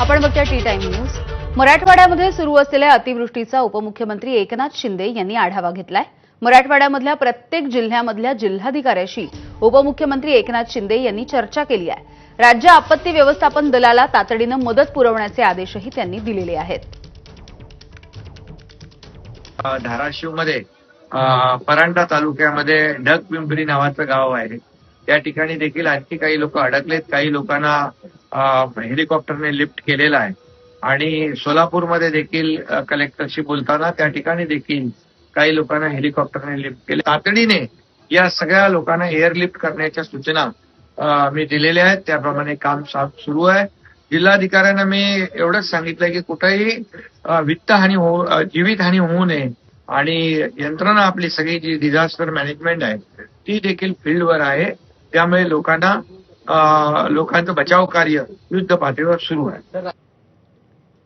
आपण बघतोय T time news. मराठवाड्यामध्ये सुरू असलेल्या अतिवृष्टीचा उपमुख्यमंत्री एकनाथ शिंदे यांनी आढावा घेतलाय. मराठवाड्यामधल्या प्रत्येक जिल्ह्यामधल्या जिल्हाधिकाऱ्याशी उपमुख्यमंत्री एकनाथ शिंदे यांनी चर्चा केली आहे. राज्य आपत्ती व्यवस्थापन दलाला तातडीनं मदत पुरवण्याचे आदेशही त्यांनी दिलेले आहेत. धाराशिवमध्ये परांडा तालुक्यामध्ये ढग पिंपरी नावाचं गाव आहे. त्या ठिकाणी देखील आणखी काही लोक अडकलेत. काही लोकांना हेलिकॉप्टरने लिफ्ट केलेला आहे. आणि सोलापूरमध्ये देखील कलेक्टरशी बोलताना त्या ठिकाणी देखील काही लोकांना हेलिकॉप्टरने लिफ्ट केले. तातडीने या सगळ्या लोकांना एअरलिफ्ट करण्याच्या सूचना मी दिलेल्या आहेत. त्याप्रमाणे काम साफ सुरू आहे. जिल्हाधिकाऱ्यांना मी एवढंच सांगितलंय की कुठेही वित्तहानी होऊ जीवितहानी होऊ नये. आणि यंत्रणा आपली सगळी जी डिझास्टर मॅनेजमेंट आहे ती देखील फील्डवर आहे. त्यामुळे लोकांना लोकांचं बचाव कार्य युद्ध पातळीवर सुरू आहे.